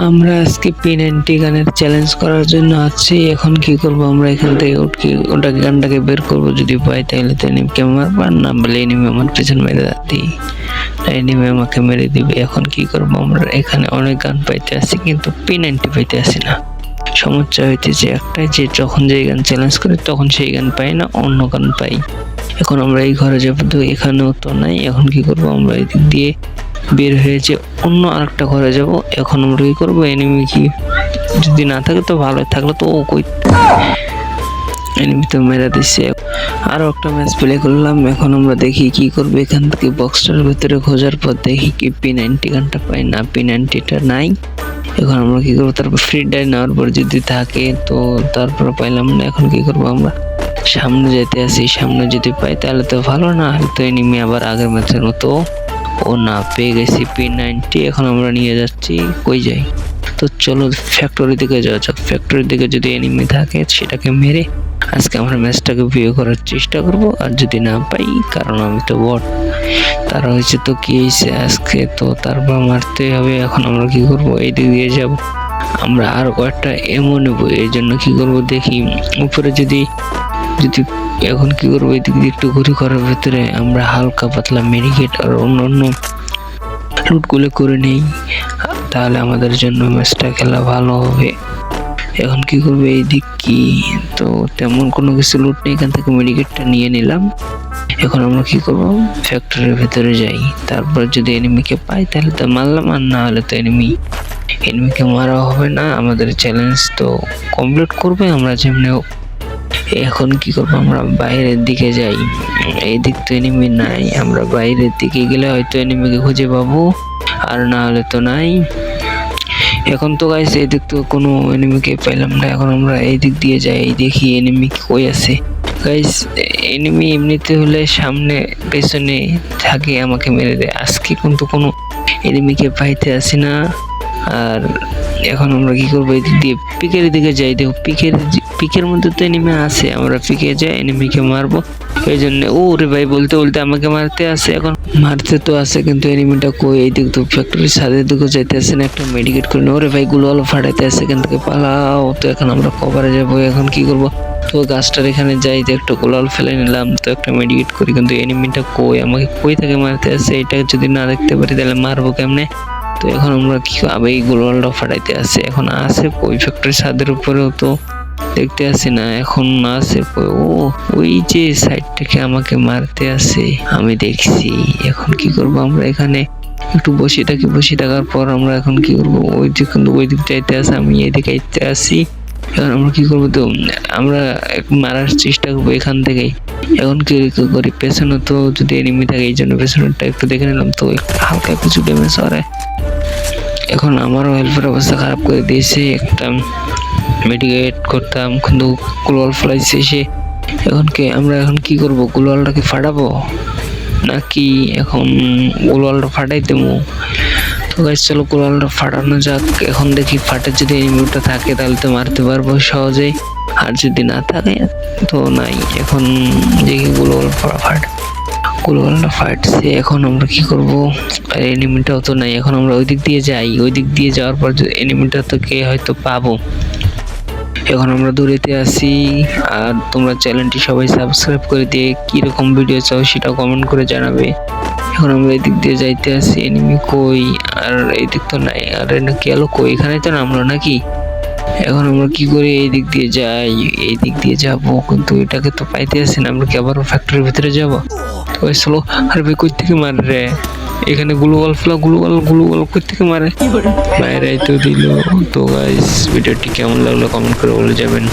আমরা আজকে P ninety গানের চ্যালেঞ্জ করার জন্য আছি। এখন কি করব আমরা এখান থেকে উঠকে ওটাকে গানটাকে বের করব যদি পাই তাহলে তো এনিমিকে মারবো। আর না বলে এনিমি আমার পেছন মেরে যাতি এনিমি আমাকে মেরে দিবে। এখন কি করব আমরা? এখানে অনেক গান পাইতে আসি, কিন্তু পি নাইনটি পাইতে আসি না। সমস্যা হইতেছে একটাই যে যখন যেই গান চ্যালেঞ্জ করে, তখন সেই গান পাই না, অন্য গান পাই। এখন আমরা এই ঘরে যাব, তো এখানেও তো নাই। এখন কি করব আমরা এদিক দিয়ে বের হয়েছে অন্য আরেকটা ঘরে যাব, এখন আমরা কি করব? এনিমি কি? যদি না থাকে তো ভালো, থাকলে তো ও কই এনিমি তো মেরা দিচ্ছে আরও একটা ম্যাচ প্লে করলাম, এখন আমরা দেখি কি করব। এখান থেকে বক্সটার ভিতরে খোঁজার পর দেখি কি পি নাইনটি গানটা পাই না পি নাইনটিটা নাই। এখন আমরা কি করব? তারপর ফ্রি ডাই নেওয়ার পর যদি থাকে, তো তারপর পাইলাম না। এখন কি করব আমরা? সামনে যেতে আসি সামনে যদি পাই তাহলে তো ভালো, না হলে তো এনিমি আবার আগের ম্যাচের মতো ও না, পেয়ে গেছি পি নাইনটি এখন আমরা নিয়ে যাচ্ছি, কই যাই? তো চলো ফ্যাক্টরির দিকে যাওয়া যাক। ফ্যাক্টরির দিকে যদি এনিমি থাকে, সেটাকে মেরে আজকে আমরা ম্যাচটাকে বিয়ে করার চেষ্টা করব। আর যদি না পাই, কারণ আমি তো বট তার হয়েছে তো কি হয়েছে? আজকে তো তারপর মারতে হবে। এখন আমরা কি করব? এই দিক দিয়ে যাব। আমরা আর কয়েকটা এমন নেব। এই জন্য কি করব দেখি। উপরে যদি যদি এখন কি করব? এই দিক দিয়ে একটু ঘুরে করার ভিতরে আমরা হালকা পাতলা মেডিকেট আর অন্য অন্য রুটগুলো করে নেই। তাহলে আমাদের জন্য ম্যাচটা খেলা ভালো হবে। এখন কি করব? এই দিক কি? তো তেমন কোনো কিছু লুট নেই। এখান থেকে মেডিকেটটা নিয়ে নিলাম। এখন আমরা কি করব? ফ্যাক্টরির ভেতরে যাই। তারপর যদি এনিমিকে পাই, তাহলে তো মারলাম। আর না হলে তো এনিমি এনিমিকে মারা হবে না। আমাদের চ্যালেঞ্জ তো কমপ্লিট করবে। আমরা যেমনি এখন কি করব? আমরা বাইরের দিকে যাই। এই দিক তো এনিমি নাই। আমরা বাইরের দিকে গেলে হয়তো এনিমিকে খুঁজে পাবো। আর না হলে তো নাই। এখন তো গাইস এই দিক তো কোনো এনিমিকে পেলাম না। এখন আমরা এই দিক দিয়ে যাই। দেখি এনিমি কই আছে। গাইস এনিমি এমনিতে হলে সামনে, পেছনে থাকে, আমাকে মেরে দেয়। আজকে কিন্তু কোনো এনিমিকে পাইতে আসি না। আর এখন আমরা কি করব? এই দিয়ে পিকের দিকে যাই। দেখো, পিকের পিকের মধ্যে তো এনিমি আছে। আমরা পিকে যাই এনিমিকে মারবো। এই জন্য ও রে ভাই, বলতে বলতে আমাকে মারতে আসে। এখন মারতে তো আছে কিন্তু এনিমিটা কই? এই দিক তো ফ্যাক্টরির ছাদের দিকে যাইতে আসে না, একটা মেডিকেট করে ওরে ভাই, গুলো আলো ফাটাইতে আসে এখান থেকে, পালাও। তো এখন আমরা কভারে যাব। এখন কি করব? তো গাছটার এখানে যাই, যে একটা গোলাল ফেলে নিলাম। তো একটা মেডিকেট করি, কিন্তু এনিমিটা কই? আমাকে কই থেকে মারতে আসে? এটা যদি না দেখতে পারি, তাহলে মারবো কেমনে? তো এখন আমরা কি এই গোলওয়ালটা ফাটাইতে আছে। এখন আছে ওই ফ্যাক্টরি ছাদের উপরেও তো দেখতে আসি না। এখন আছে ও, ওই যে সাইড থেকে আমাকে মারতে আছে। আমি দেখছি। এখন কি করব আমরা এখানে? একটু বসে থাকি, বসে থাকার পর আমরা এখন কি করব? ওই দিক কিন্তু ওই দিক যাইতে আসি আমি এদিকে আইতে আসি এখন আমরা কি করব তো? আমরা মারার চেষ্টা করব এখান থেকেই। এখন কি করি? পেছনে তো যদি এনিমি থাকে, এই জন্য পেছনেরটা একটু দেখে নিলাম। তো হালকা কিছু ড্যামেজ হয়। এখন আমারও হেল্পের অবস্থা খারাপ করে দিয়েছে। একটা মেডিকেট করতাম, কিন্তু গ্লোয়াল ফলাইছে সে। এখন কি, আমরা এখন কি করব? গ্লোয়ালটাকে ফাটাবো? নাকি এখন গ্লোয়ালটা ফাটাই দেবো? তো গাছ চলো গ্লোয়ালটা ফাটানো যাক। এখন দেখি ফাটে যদি এনিমিটা থাকে, তাহলে তো মারতে পারব সহজেই। আর যদি না থাকে, তো নাই। এখন দেখি গ্লোয়াল ফাট। কুলওয়ালটা ফাটছে এখন আমরা কি করব? আর এনিমিটাও তো নাই, এখন আমরা ওই দিক দিয়ে যাই। ওই দিক দিয়ে যাওয়ার পর এনিমিটা তোকে হয়তো পাবো। এখন আমরা দূরেতে আসি আর তোমরা চ্যানেলটি সবাই সাবস্ক্রাইব করে দিয়ে কীরকম ভিডিও চাও সেটা কমেন্ট করে জানাবে। এখন আমরা এই দিক দিয়ে যাইতে আসি এনিমি কই? আর এই দিক তো নাই, আর এটা কি আলো কই? এখানে তো নামলো নাকি? এখন আমরা কি করি? এই দিক দিয়ে যাই এই দিক দিয়ে যাব, কিন্তু এটাকে তো পাইতে আসি না, আমরা কি আবার ফ্যাক্টরির ভিতরে যাব? ওই স্লো আর ভাই কই থেকে মারে রে। এখানে গ্লোবাল ফ্লা গ্লোবাল গ্লোবাল কই থেকে মারে। বাইরে তো দিল। তো গাইস ভিডিওটি কেমন লাগল কমেন্ট করে বলে যাবেন।